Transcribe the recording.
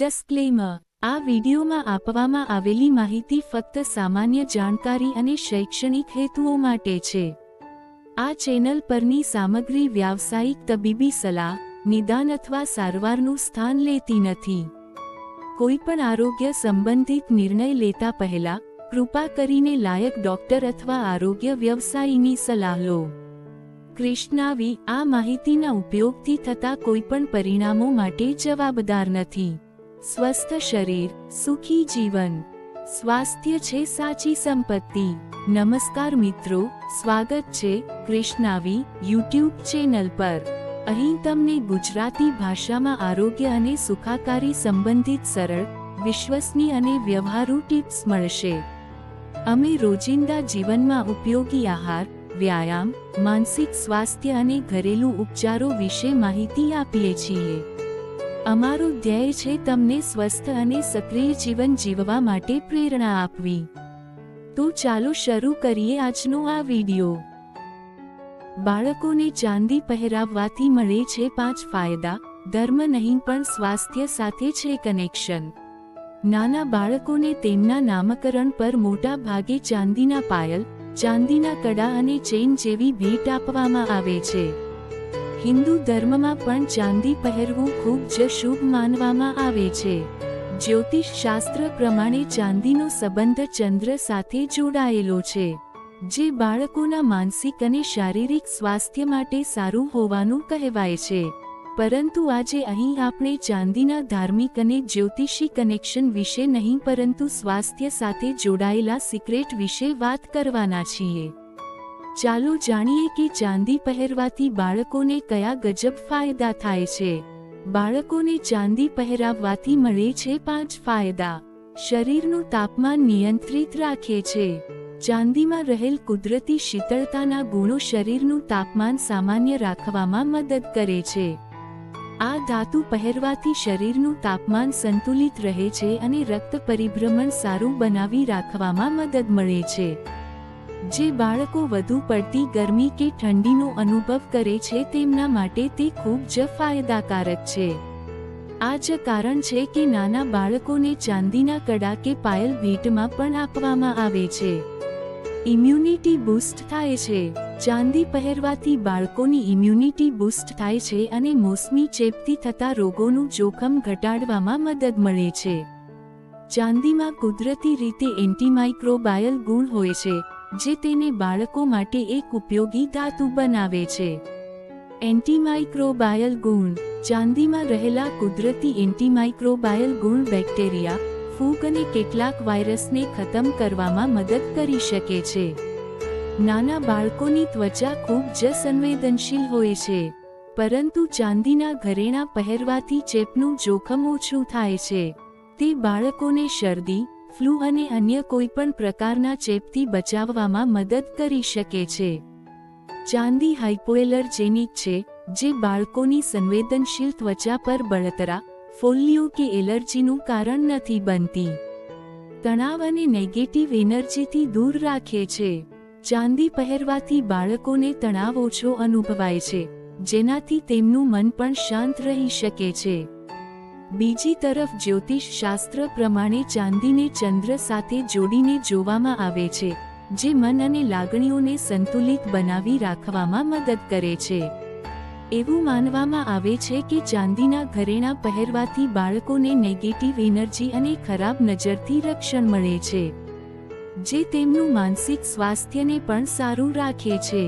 Disclaimer આ વિડીયોમાં આપવામાં આવેલી માહિતી ફક્ત સામાન્ય જાણકારી અને શૈક્ષણિક હેતુઓ માટે છે. આ ચેનલ પરની સામગ્રી વ્યાવસાયિક તબીબી સલાહ, નિદાન અથવા સારવારનું સ્થાન લેતી નથી. કોઈપણ આરોગ્ય સંબંધિત નિર્ણય લેતા પહેલા, કૃપા કરીને લાયક ડોક્ટર અથવા આરોગ્ય વ્યવસાયીની સલાહ લો. કૃષ્ણાવી, આ માહિતીના ઉપયોગથી થતા કોઈપણ પરિણામો માટે જવાબદાર નથી. સ્વસ્થ શરીર, સુખી જીવન. સ્વાસ્થ્ય છે સાચી સંપત્તિ. નમસ્કાર મિત્રો, સ્વાગત છે કૃષ્ણાવી યુટ્યુબ ચેનલ પર. અહીં તમને ગુજરાતી ભાષામાં આરોગ્ય અને સુખાકારી સંબંધિત સરળ, વિશ્વસનીય અને વ્યવહારુ ટિપ્સ મળશે. અમે રોજિંદા જીવનમાં ઉપયોગી આહાર, વ્યાયામ, માનસિક સ્વાસ્થ્ય અને ઘરેલું ઉપચારો વિશે માહિતી આપીએ છીએ. અમારો ધ્યેય છે તમને સ્વસ્થ અને સક્રિય જીવન જીવવા માટે પ્રેરણા આપવી. તો ચાલો શરૂ કરીએ આજનો આ વિડિયો. બાળકોને ચાંદી પહેરાવવાથી મળે છે પાંચ ફાયદા, ધર્મ નહીં પણ સ્વાસ્થ્ય સાથે છે કનેક્શન નાના બાળકોને તેમના નામકરણ પર મોટા ભાગે ચાંદીના પાયલ, ચાંદીના કડા અને ચેન જેવી ભેટ આપવામાં આવે છે. હિન્દુ ધર્મમાં પણ ચાંદી પહેરવું ખૂબ જ શુભ માનવામાં આવે છે. જ્યોતિષ શાસ્ત્ર પ્રમાણે ચાંદીનો સંબંધ ચંદ્ર સાથે જોડાયેલો છે, જે બાળકોના માનસિક અને શારીરિક સ્વાસ્થ્ય માટે સારું હોવાનું કહેવાય છે. પરંતુ આજે અહીં આપણે ચાંદીના ધાર્મિક અને જ્યોતિષી કનેક્શન વિશે નહીં, પરંતુ સ્વાસ્થ્ય સાથે જોડાયેલા સિક્રેટ વિશે વાત કરવાના છીએ. ચાલો જાણીએ કે ચાંદી પહેરવાથી બાળકોને કયા ગજબ ફાયદા થાય છે. બાળકોને ચાંદી પહેરાવવાથી મળે છે પાંચ ફાયદા. શરીરનું તાપમાન નિયંત્રિત રાખે છે. ચાંદીમાં રહેલ કુદરતી શીતળતાના ગુણો શરીરનું તાપમાન સામાન્ય રાખવામાં મદદ કરે છે. આ ધાતુ પહેરવાથી શરીરનું તાપમાન સંતુલિત રહે છે અને રક્ત પરિભ્રમણ સારું બનાવી રાખવામાં મદદ મળે છે. જે બાળકો વધુ પડતી ગરમી કે ઠંડીનો અનુભવ કરે છે તેમના માટે તે ખૂબ જ ફાયદાકારક છે. આ જ કારણ છે કે નાના બાળકોને ચાંદીના કડા કે પાયલ ભેટમાં પણ આપવામાં આવે છે. ઇમ્યુનિટી બૂસ્ટ થાય છે. ચાંદી પહેરવાથી બાળકોની ઇમ્યુનિટી બૂસ્ટ થાય છે અને મોસમી ચેપથી થતા રોગોનું જોખમ ઘટાડવામાં મદદ મળે છે. ચાંદીમાં કુદરતી રીતે એન્ટીમાઇક્રોબાયલ ગુણ હોય છે. જે તેને બાળકો માટે એક ઉપયોગી ધાતુ બનાવે છે. એન્ટીમાઇક્રોબાયલ ગુણ. ચાંદીમાં રહેલા કુદરતી એન્ટીમાઇક્રોબાયલ ગુણ બેક્ટેરિયા, ફૂગ અને કેટલાક વાયરસને ખતમ કરવામાં મદદ કરી શકે છે. નાના બાળકોની ત્વચા ખૂબ જ સંવેદનશીલ હોય છે. પરંતુ ચાંદીના ઘરેણાં પહેરવાથી ચેપનું જોખમ ઓછું થાય છે. તે બાળકોને શરદી ફ્લૂ અને અન્ય કોઈપણ પ્રકારના ચેપથી બચાવવામાં મદદ કરી શકે છે. ચાંદી હાઇપોએલર્જેનિક છે, જે બાળકોની સંવેદનશીલ ત્વચા પર બળતરા, ફોલ્લીઓ કે એલર્જીનું કારણ નથી બનતી. તણાવ અને નેગેટિવ એનર્જીથી દૂર રાખે છે. ચાંદી પહેરવાથી બાળકોને તણાવ ઓછો અનુભવાય છે, જેનાથી તેમનું મન પણ શાંત રહી શકે છે. બીજી તરફ જ્યોતિષ શાસ્ત્ર પ્રમાણે ચાંદીને ચંદ્ર સાથે જોડીને જોવામાં આવે છે, જે મન અને લાગણીઓને સંતુલિત બનાવી રાખવામાં મદદ કરે છે. એવું માનવામાં આવે છે કે ચાંદીના ઘરેણાં પહેરવાથી બાળકોને નેગેટિવ એનર્જી અને ખરાબ નજરથી રક્ષણ મળે છે, જે તેમનું માનસિક સ્વાસ્થ્યને પણ સારું રાખે છે.